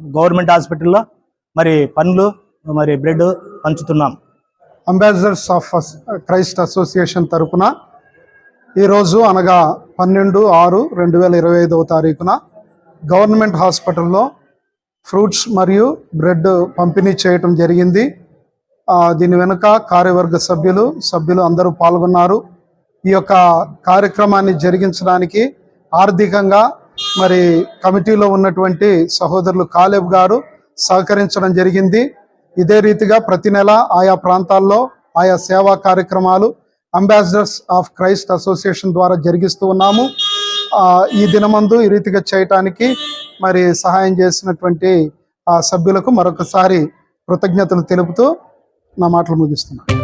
Government హాస్పిటల్లో మరి పనులు మరి బ్రెడ్ పంచుతున్నాం. అంబాసిడర్స్ ఆఫ్ క్రైస్ట్ అసోసియేషన్ తరపున ఈరోజు అనగా పన్నెండు ఆరు రెండు వేల ఇరవై ఐదవ తారీఖున గవర్నమెంట్ హాస్పిటల్లో ఫ్రూట్స్ మరియు బ్రెడ్ పంపిణీ చేయటం జరిగింది. దీని వెనుక కార్యవర్గ సభ్యులు సభ్యులు అందరూ పాల్గొన్నారు. ఈ యొక్క కార్యక్రమాన్ని జరిగించడానికి ఆర్థికంగా మరి కమిటీలో ఉన్నటువంటి సహోదరులు కాలేబ్ గారు సహకరించడం జరిగింది. ఇదే రీతిగా ప్రతి నెల ఆయా ప్రాంతాల్లో ఆయా సేవా కార్యక్రమాలు అంబాసిడర్స్ ఆఫ్ క్రైస్ట్ అసోసియేషన్ ద్వారా జరిగిస్తూ ఉన్నాము. ఈ దినమందు ఈ రీతిగా చేయటానికి మరి సహాయం చేసినటువంటి ఆ సభ్యులకు మరొకసారి కృతజ్ఞతలు తెలుపుతూ నా మాటలు ముగిస్తున్నాను.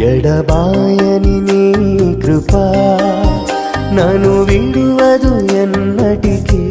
ఎడబాయని నీ కృప నను విడువదు ఎన్నటికీ.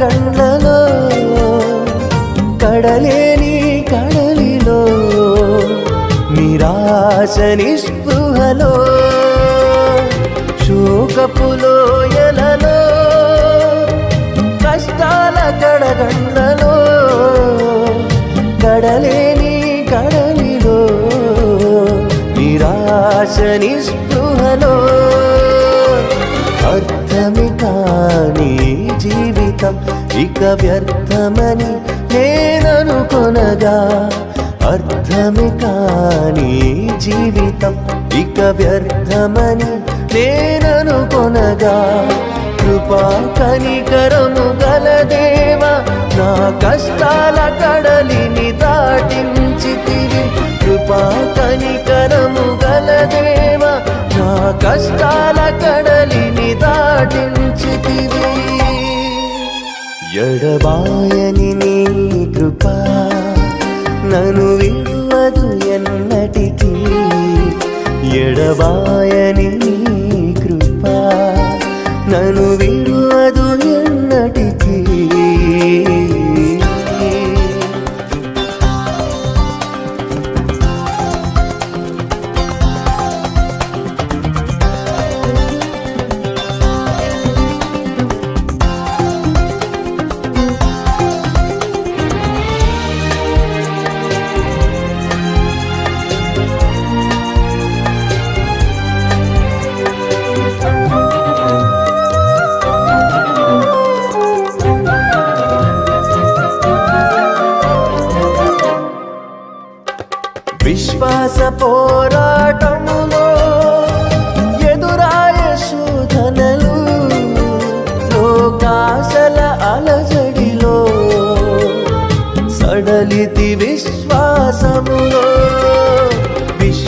గండ్లలో కడలేని కడలిలో నిరాశ నిస్పృహలో శోకపులోయలలో కష్టాల కడగండ్లలో కడలేని కడలిలో నిరాశ నిస్పృహలో అర్థమి కానీ జీవితం ఇక వ్యర్థమని నేననుకొనగా అర్థమే కాని జీవితం ఇక వ్యర్థమని నేననుకొనగా కృపా కనికరము గలదేవా నా కష్టాల కడలిని దాటించితివి. కృపా కనికరము గలదేవా నా కష్టాల కడలిని దాటించితివి. ఎడబాయని నీ